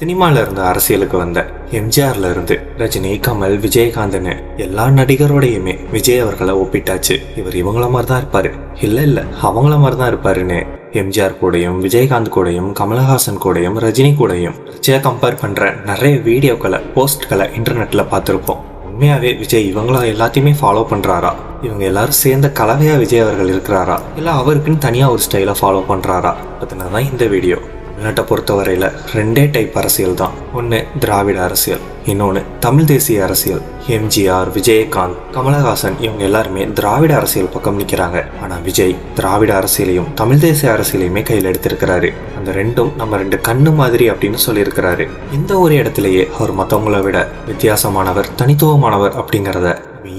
சினிமால இருந்து அரசியலுக்கு வந்த எம்ஜிஆர்ல இருந்து ரஜினி கமல் விஜயகாந்த்னு எல்லா நடிகரோடையுமே விஜய் அவர்களை ஒப்பிட்டாச்சு. இவர் இவங்கள மாதிரி தான் இருப்பாரு. இல்ல இல்ல அவங்கள மாதிரி தான் இருப்பாருன்னு எம்ஜிஆர் கூடயும் விஜயகாந்த் கூடயும் கமலஹாசன் கூடயும் ரஜினி கூடயும் விஜய கம்பேர் பண்ற நிறைய வீடியோக்களை போஸ்ட்களை இன்டர்நெட்ல பார்த்துருப்போம். உண்மையாவே விஜய் இவங்கள எல்லாத்தையுமே ஃபாலோ பண்றாரா? இவங்க எல்லாரும் சேர்ந்த கலவையா விஜய் அவர்கள் இருக்கிறாரா? இல்ல அவருக்குன்னு தனியா ஒரு ஸ்டைலை ஃபாலோ பண்றாரா? தான் இந்த வீடியோ தமிழ்நாட்டை பொறுத்தவரையில் ரெண்டே டைப் அரசியல் தான். ஒன்று திராவிட அரசியல் இன்னொன்று தமிழ் தேசிய அரசியல். எம்ஜிஆர் விஜயகாந்த் கமலஹாசன் இவங்க எல்லாருமே திராவிட அரசியல் பக்கம் நிற்கிறாங்க ஆனால் விஜய் திராவிட அரசியலையும் தமிழ் தேசிய அரசியலையுமே கையில் எடுத்திருக்கிறாரு. அந்த ரெண்டும் நம்ம ரெண்டு கண்ணு மாதிரி அப்படின்னு சொல்லியிருக்கிறாரு. இந்த ஒரு இடத்துலயே அவர் மற்றவங்கள விட வித்தியாசமானவர் தனித்துவமானவர் அப்படிங்கிறத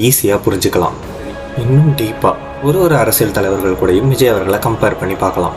ஈஸியாக புரிஞ்சுக்கலாம். இன்னும் டீப்பாக ஒரு ஒரு அரசியல் தலைவர்கள் கூடயும் விஜய் அவர்களை கம்பேர் பண்ணி பார்க்கலாம்.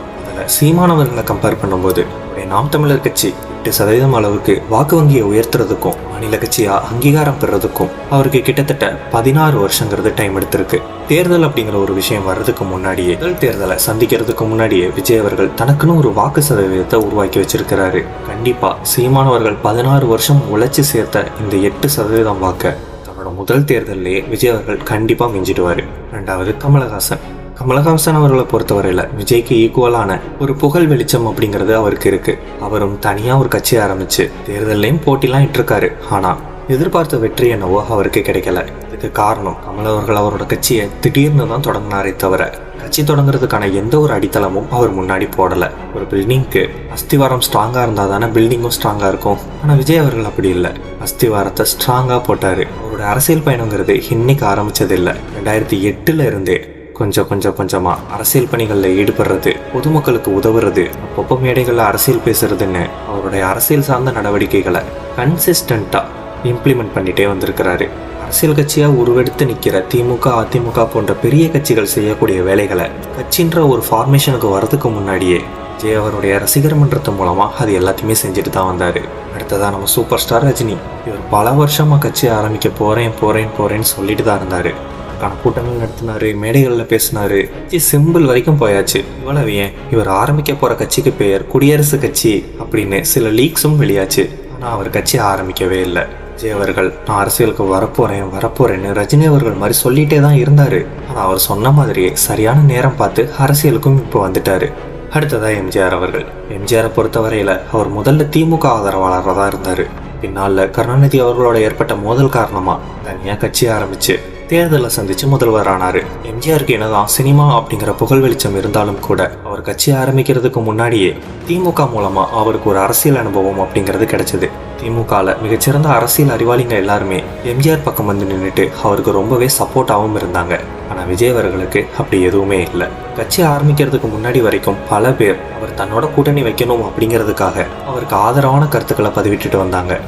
சீமானவர்களை கம்பேர் பண்ணும்போது நாம் தமிழர் கட்சி எட்டு சதவீதம் அளவுக்கு வாக்கு வங்கியை உயர்த்துறதுக்கும் மாநில கட்சியா அங்கீகாரம் பெறதுக்கும் அவருக்கு கிட்டத்தட்ட பதினாறு வருஷங்கிறது டைம் எடுத்திருக்கு. தேர்தல் அப்படிங்கிற ஒரு விஷயம் வர்றதுக்கு முன்னாடியே முதல் தேர்தலை சந்திக்கிறதுக்கு முன்னாடியே விஜய் அவர்கள் தனக்குன்னு ஒரு வாக்கு சதவீதத்தை உருவாக்கி வச்சிருக்கிறாரு. கண்டிப்பா சீமானவர்கள் பதினாறு வருஷம் உழைச்சி சேர்த்த இந்த எட்டு சதவீதம் வாக்க தன்னோட முதல் தேர்தலிலேயே விஜய் அவர்கள் கண்டிப்பா மிஞ்சிடுவாரு. ரெண்டாவது கமலஹாசன். கமலஹாசன் அவர்களை பொறுத்தவரையில் விஜய்க்கு ஈக்குவலான ஒரு புகழ் வெளிச்சம் அப்படிங்கிறது அவருக்கு இருக்கு. அவரும் தனியா ஒரு கட்சி ஆரம்பிச்சு தேர்தல்லையும் போட்டிலாம் இட்டிருக்காரு. ஆனா எதிர்பார்த்த வெற்றி என்னவோ அவருக்கு கிடைக்கல. இதுக்கு காரணம் கமல் அவர்கள் அவரோட கட்சியை திடீர்னு தான் தொடங்கினாரே தவிர கட்சி தொடங்குறதுக்கான எந்த ஒரு அடித்தளமும் அவர் முன்னாடி போடல. ஒரு பில்டிங்க்கு அஸ்திவாரம் ஸ்ட்ராங்கா இருந்தா தானே பில்டிங்கும் ஸ்ட்ராங்கா இருக்கும். ஆனா விஜய் அவர்கள் அப்படி இல்லை. அஸ்திவாரத்தை ஸ்ட்ராங்கா போட்டாரு. அவரோட அரசியல் பயணங்கிறது இன்னைக்கு ஆரம்பிச்சது இல்லை ரெண்டாயிரத்தி எட்டுல இருந்தே கொஞ்சம் கொஞ்சம் கொஞ்சமா அரசியல் பணிகளில் ஈடுபடுறது பொதுமக்களுக்கு உதவுறது அப்பப்போ மேடைகளில் அரசியல் பேசுறதுன்னு அவருடைய அரசியல் சார்ந்த நடவடிக்கைகளை கன்சிஸ்டண்டா இம்ப்ளிமெண்ட் பண்ணிட்டே வந்திருக்கிறாரு. அரசியல் கட்சியாக உருவெடுத்து நிற்கிற திமுக அதிமுக போன்ற பெரிய கட்சிகள் செய்யக்கூடிய வேலைகளை கட்சின்ற ஒரு ஃபார்மேஷனுக்கு வரதுக்கு முன்னாடியே ஜெய அவருடைய ரசிகர் மன்றத்து மூலமாக அது எல்லாத்தையுமே செஞ்சுட்டு தான் வந்தார். அடுத்ததாக நம்ம சூப்பர் ஸ்டார் ரஜினி. இவர் பல வருஷமாக கட்சி ஆரம்பிக்க போகிறேன் போகிறேன் போகிறேன்னு சொல்லிட்டு தான் இருந்தார். அதற்கான கூட்டங்கள் நடத்தினாரு மேடைகளில் பேசினாரு. கட்சி சிம்பிள் வரைக்கும் போயாச்சு. இவ்வளவு ஏன்? இவர் ஆரம்பிக்க போற கட்சிக்கு பெயர் குடியரசு கட்சி அப்படின்னு சில லீக்ஸும் வெளியாச்சு. ஆனால் அவர் கட்சி ஆரம்பிக்கவே இல்லை. விஜய் அவர்கள் நான் அரசியலுக்கு வரப்போறேன் வரப்போறேன்னு ரஜினி அவர்கள் மாதிரி சொல்லிட்டே தான் இருந்தாரு. ஆனால் அவர் சொன்ன மாதிரியே சரியான நேரம் பார்த்து அரசியலுக்கும் இப்போ வந்துட்டாரு. அடுத்ததா எம்ஜிஆர் அவர்கள். எம்ஜிஆரை பொறுத்தவரையில அவர் முதல்ல திமுக ஆதரவாளராக தான் இருந்தாரு. பின்னால கருணாநிதி அவர்களோட ஏற்பட்ட மோதல் காரணமா தனியா கட்சி ஆரம்பிச்சு. தேர்தலை சந்திச்சு முதல்வர் ஆனாரு எம்ஜிஆருக்கு என்னதான் சினிமா அப்படிங்கிற புகழ் வெளிச்சம் இருந்தாலும் கூட அவர் கட்சி ஆரம்பிக்கிறதுக்கு முன்னாடியே திமுக மூலமா அவருக்கு ஒரு அரசியல் அனுபவம் அப்படிங்கிறது கிடைச்சது. திமுகல மிகச்சிறந்த அரசியல் அறிவாளிங்க எல்லாருமே எம்ஜிஆர் பக்கம் வந்து நின்றுட்டு அவருக்கு ரொம்பவே சப்போர்ட்டாகவும் இருந்தாங்க. ஆனா விஜய் அவர்களுக்கு அப்படி எதுவுமே இல்லை. கட்சி ஆரம்பிக்கிறதுக்கு முன்னாடி வரைக்கும் பல பேர் அவர் தன்னோட கூட்டணி வைக்கணும் அப்படிங்கிறதுக்காக அவருக்கு ஆதரவான கருத்துக்களை பதிவிட்டுட்டு வந்தாங்க.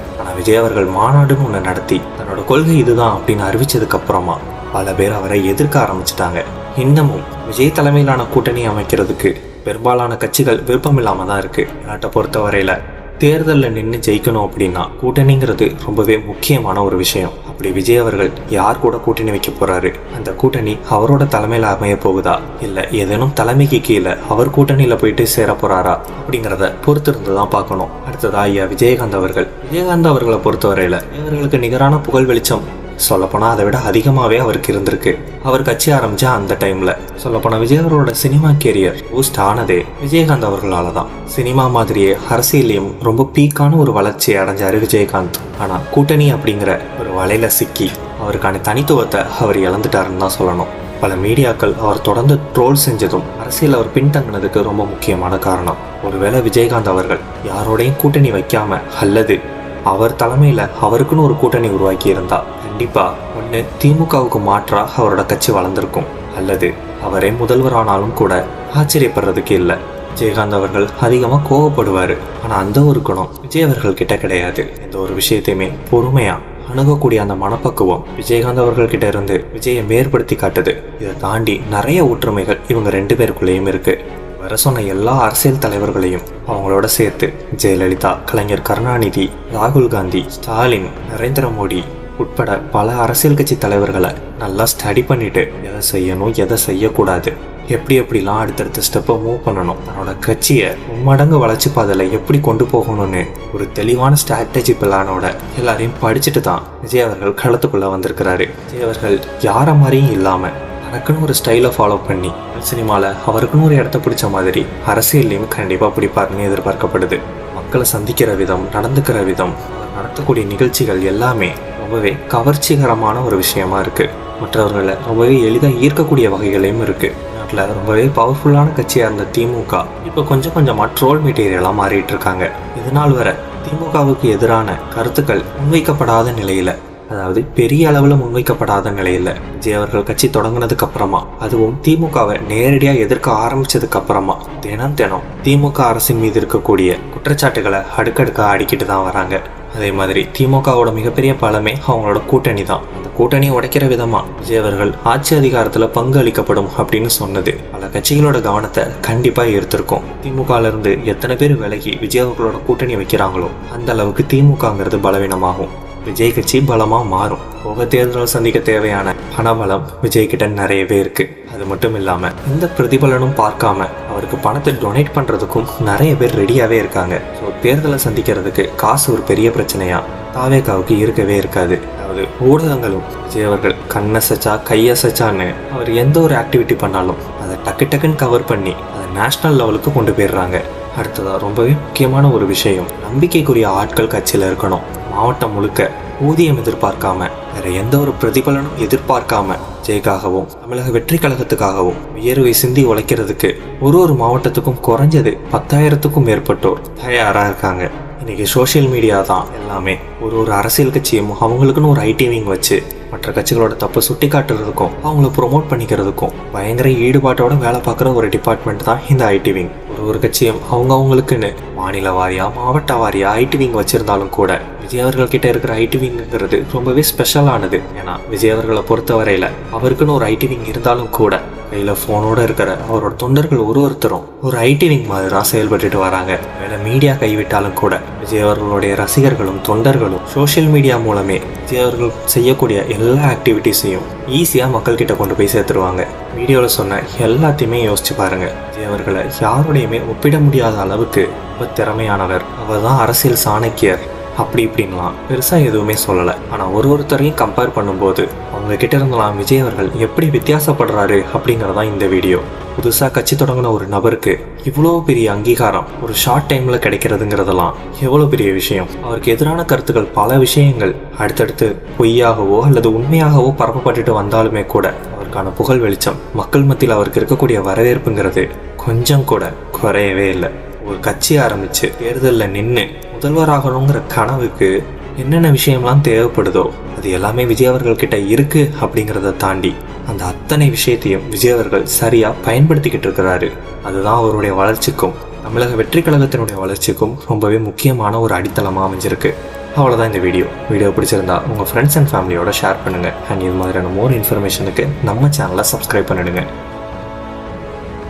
விஜய் அவர்கள் மாநாடுன்னு ஒன்று நடத்தி தன்னோட கொள்கை இதுதான் அப்படின்னு அறிவிச்சதுக்கு அப்புறமா பல பேர் அவரை எதிர்க்க ஆரம்பிச்சிட்டாங்க. இன்னமும் விஜய் தலைமையிலான கூட்டணி அமைக்கிறதுக்கு பெரும்பாலான கட்சிகள் விருப்பம் இல்லாம தான் இருக்கு. நாட்டை பொறுத்தவரையில தேர்தலில் நின்று ஜெயிக்கணும் அப்படின்னா கூட்டணிங்கிறது ரொம்பவே முக்கியமான ஒரு விஷயம். அப்படி விஜய் அவர்கள் யார் கூட கூட்டணி வைக்க போறாரு? அந்த கூட்டணி அவரோட தலைமையில் அமைய போகுதா? இல்லை ஏதேனும் தலைமைக்கு கீழே அவர் கூட்டணியில் போயிட்டு சேர போறாரா? அப்படிங்கிறத பொறுத்திருந்து தான் பார்க்கணும். அடுத்ததா ஐயா விஜயகாந்த் அவர்கள். விஜயகாந்த் அவர்களை பொறுத்தவரையில் இவர்களுக்கு நிகரான புகழ் வெளிச்சம் சொல்லப்போனால் அதை விட அதிகமாகவே அவருக்கு இருந்திருக்கு. அவர் கட்சி ஆரம்பிச்ச அந்த டைமில் சொல்லப்போனால் விஜய் அவரோட சினிமா கேரியர் பூஸ்ட் ஆனதே விஜயகாந்த் அவர்களால தான் சினிமா மாதிரியே அரசியலையும் ரொம்ப பீக்கான ஒரு வளர்ச்சி அடைஞ்சாரு விஜயகாந்த். ஆனால் கூட்டணி அப்படிங்கிற ஒரு வலையில சிக்கி அவருக்கான தனித்துவத்தை அவர் இழந்துட்டாருன்னு தான் சொல்லணும். பல மீடியாக்கள் அவர் தொடர்ந்து ட்ரோல் செஞ்சதும் அரசியல் அவர் பின்தங்கினதுக்கு ரொம்ப முக்கியமான காரணம். ஒருவேளை விஜயகாந்த் அவர்கள் யாரோடையும் கூட்டணி வைக்காம அல்லது அவர் தலைமையில் அவருக்குன்னு ஒரு கூட்டணி உருவாக்கி இருந்தா கண்டிப்பா ஒன்று திமுகவுக்கு மாற்றா அவரோட கட்சி வளர்ந்துருக்கும். அல்லது அவரே முதல்வர் ஆனாலும் கூட ஆச்சரியப்படுறதுக்கு இல்லை. விஜயகாந்த் அவர்கள் அதிகமாக கோவப்படுவார். ஆனால் அந்த ஒரு குணம் விஜய் அவர்கள் கிட்ட கிடையாது. எந்த ஒரு விஷயத்தையுமே பொறுமையா அணுகக்கூடிய அந்த மனப்பக்குவம் விஜயகாந்த் அவர்கள்கிட்ட இருந்து விஜயை மேற்படுத்தி காட்டுது. இதை தாண்டி நிறைய ஒற்றுமைகள் இவங்க ரெண்டு பேருக்குள்ளேயும் இருக்கு. வர சொன்ன எல்லா அரசியல் தலைவர்களையும் அவங்களோட சேர்த்து ஜெயலலிதா கலைஞர் கருணாநிதி ராகுல் காந்தி ஸ்டாலின் நரேந்திர மோடி உட்பட பல அரசியல் கட்சி தலைவர்களை நல்லா ஸ்டடி பண்ணிட்டு எதை செய்யணும் எதை செய்யக்கூடாது எப்படி எப்படிலாம் அடுத்தடுத்த ஸ்டெப்பை மூவ் பண்ணணும் தன்னோட கட்சியை மடங்கு வளர்ச்சி பாதையில் எப்படி கொண்டு போகணும்னு ஒரு தெளிவான ஸ்ட்ராட்டஜி பிளானோட எல்லாரையும் படிச்சுட்டு தான் விஜய் அவர்கள் களத்துக்குள்ளே வந்திருக்கிறாரு. விஜய் அவர்கள் யாரை மாதிரியும் இல்லாமல் தனக்குன்னு ஒரு ஸ்டைலை ஃபாலோ பண்ணி சினிமாவில் அவருக்குன்னு ஒரு இடத்த பிடிச்ச மாதிரி அரசியல்லையும் கண்டிப்பாக பிடிப்பாருன்னு எதிர்பார்க்கப்படுது. மக்களை சந்திக்கிற விதம் நடந்துக்கிற விதம் நடத்தக்கூடிய நிகழ்ச்சிகள் எல்லாமே ரொம்பவே கவர்ச்சிகரமான ஒரு விஷயமா இருக்குது மற்றவர்களை ரொம்பவே எளிதாக ஈர்க்கக்கூடிய வகைகளையும் இருக்குது நாட்டில் ரொம்பவே பவர்ஃபுல்லான கட்சியாக இருந்த திமுக இப்போ கொஞ்சம் கொஞ்சமாக ட்ரோல் மெட்டீரியலாக மாறிட்டு இருக்காங்க. இதனால் வர திமுகவுக்கு எதிரான கருத்துக்கள் முன்வைக்கப்படாத நிலையில் அதாவது பெரிய அளவில் முன்வைக்கப்படாத நிலையில் விஜய் அவர்கள் கட்சி தொடங்கினதுக்கு அப்புறமா அதுவும் திமுகவை நேரடியாக எதிர்க்க ஆரம்பிச்சதுக்கு அப்புறமா தினம் தினம் திமுக அரசின் மீது இருக்கக்கூடிய குற்றச்சாட்டுகளை அடுக்கடுக்காக அடிக்கிட்டு தான் வராங்க. அதே மாதிரி திமுகவோட மிகப்பெரிய பலமே அவங்களோட கூட்டணி தான். அந்த கூட்டணியை உடைக்கிற விதமா விஜய் அவர்கள் ஆட்சி அதிகாரத்துல பங்கு அளிக்கப்படும் அப்படின்னு சொன்னது. பல கட்சிகளோட கவனத்தை கண்டிப்பா ஈர்த்திருக்கும். திமுகல இருந்து எத்தனை பேர் விலகி விஜய் அவர்களோட கூட்டணி வைக்கிறாங்களோ அந்த அளவுக்கு திமுகங்கிறது பலவீனமாகும். விஜய் கட்சி பலமாக மாறும். போக தேர்தல் சந்திக்க தேவையான பணபலம் விஜய் கிட்ட நிறையவே இருக்கு. அது மட்டும் இல்லாமல் இந்த பிரதிபலனும் பார்க்காம அவருக்கு பணத்தை டொனேட் பண்ணுறதுக்கும் நிறைய பேர் ரெடியாகவே இருக்காங்க. ஸோ தேர்தலை சந்திக்கிறதுக்கு காசு ஒரு பெரிய பிரச்சனையா? தாவேகாவுக்கு இருக்கவே இருக்காது. அதாவது ஊடகங்களும் விஜய் அவர்கள் கண்ணசச்சா கையசச்சான்னு அவர் எந்த ஒரு ஆக்டிவிட்டி பண்ணாலும் அதை டக்கு டக்குன்னு கவர் பண்ணி அதை நேஷனல் லெவலுக்கு கொண்டு போயிடுறாங்க. அடுத்ததாக ரொம்பவே முக்கியமான ஒரு விஷயம் நம்பிக்கைக்குரிய ஆட்கள் கட்சியில் இருக்கணும். மாவட்டம் முழுக்க ஊதியம் எதிர்பார்க்காம வேற எந்த ஒரு பிரதிபலனும் எதிர்பார்க்காம ஜெய்க்காகவும் தமிழக வெற்றி கழகத்துக்காகவும் உயர்வை சிந்தி உழைக்கிறதுக்கு ஒரு ஒரு மாவட்டத்துக்கும் குறைஞ்சது பத்தாயிரத்துக்கும் மேற்பட்டோர் தயாரா இருக்காங்க. இன்னைக்கு சோஷியல் மீடியா தான் எல்லாமே ஒரு ஒரு அரசியல் கட்சியும் அவங்களுக்குன்னு ஒரு ஐடி விங் வச்சு மற்ற கட்சிகளோட தப்பை சுட்டி காட்டுறதுக்கும் அவங்கள ப்ரொமோட் பண்ணிக்கிறதுக்கும் பயங்கர ஈடுபாட்டோட வேலை பார்க்குற ஒரு டிபார்ட்மெண்ட் தான் இந்த ஐடி விங் ஒரு ஒரு கட்சியும் அவங்க அவங்களுக்குன்னு மாநில வாரியா மாவட்ட வாரியா ஐடி விங் வச்சிருந்தாலும் கூட விஜய் அவர்கள் கிட்ட இருக்கிற ஐடி விங்கிறது ரொம்பவே ஸ்பெஷலானது ஏன்னா விஜய் அவர்களை பொறுத்தவரையில அவருக்குன்னு ஒரு ஐடி விங் இருந்தாலும் கூட கையில் ஃபோனோடு இருக்கிற அவரோட தொண்டர்கள் ஒரு ஒருத்தரும் ஒரு ஐடி விங் மாதிரி தான் செயல்பட்டுட்டு வராங்க. வேலை மீடியா கைவிட்டாலும் கூட விஜய் அவர்களுடைய ரசிகர்களும் தொண்டர்களும் சோஷியல் மீடியா மூலமே விஜய் அவர்கள் செய்யக்கூடிய எல்லா ஆக்டிவிட்டீஸையும் ஈஸியாக மக்கள்கிட்ட கொண்டு போய் சேர்த்துருவாங்க. வீடியோவில் சொன்ன எல்லாத்தையுமே யோசிச்சு பாருங்க. விஜய் அவர்களை யாரோடையுமே ஒப்பிட முடியாத அளவுக்கு ரொம்ப திறமையானவர். அவர் தான் அரசியல் சாணக்கியர். அப்படி இப்படின்லாம் பெருசாக எதுவுமே சொல்லலை. ஆனால் ஒரு ஒருத்தரையும் கம்பேர் பண்ணும்போது அவங்க கிட்ட இருந்தெல்லாம் விஜய் அவர்கள் எப்படி வித்தியாசப்படுறாரு அப்படிங்கிறதான் இந்த வீடியோ புதுசாக கட்சி தொடங்கின ஒரு நபருக்கு இவ்வளோ பெரிய அங்கீகாரம் ஒரு ஷார்ட் டைமில் கிடைக்கிறதுங்கிறதெல்லாம் எவ்வளோ பெரிய விஷயம்? அவருக்கு எதிரான கருத்துக்கள் பல விஷயங்கள் அடுத்தடுத்து பொய்யாகவோ அல்லது உண்மையாகவோ பரப்பப்பட்டுட்டு வந்தாலுமே கூட அவருக்கான புகழ் வெளிச்சம் மக்கள் மத்தியில் அவருக்கு இருக்கக்கூடிய வரவேற்புங்கிறது கொஞ்சம் கூட குறையவே இல்லை. ஒரு கட்சி ஆரம்பிச்சு தேர்தலில் நின்று முதல்வராகணுங்கிற கனவுக்கு என்னென்ன விஷயம்லாம் தேவைப்படுதோ அது எல்லாமே விஜய் அவர்கள்கிட்ட இருக்கு அப்படிங்கிறத தாண்டி அந்த அத்தனை விஷயத்தையும் விஜய் அவர்கள் சரியாக பயன்படுத்திக்கிட்டு இருக்கிறாரு. அதுதான் அவருடைய வளர்ச்சிக்கும் தமிழக வெற்றி கழகத்தினுடைய வளர்ச்சிக்கும் ரொம்பவே முக்கியமான ஒரு அடித்தளமாக அமைஞ்சிருக்கு. அவ்வளோதான் இந்த வீடியோ. வீடியோ பிடிச்சிருந்தா உங்கள் ஃப்ரெண்ட்ஸ் அண்ட் ஃபேமிலியோட ஷேர் பண்ணுங்கள் அண்ட் இது மாதிரியான மோர் இன்ஃபர்மேஷனுக்கு நம்ம சேனலை சப்ஸ்கிரைப் பண்ணிடுங்க.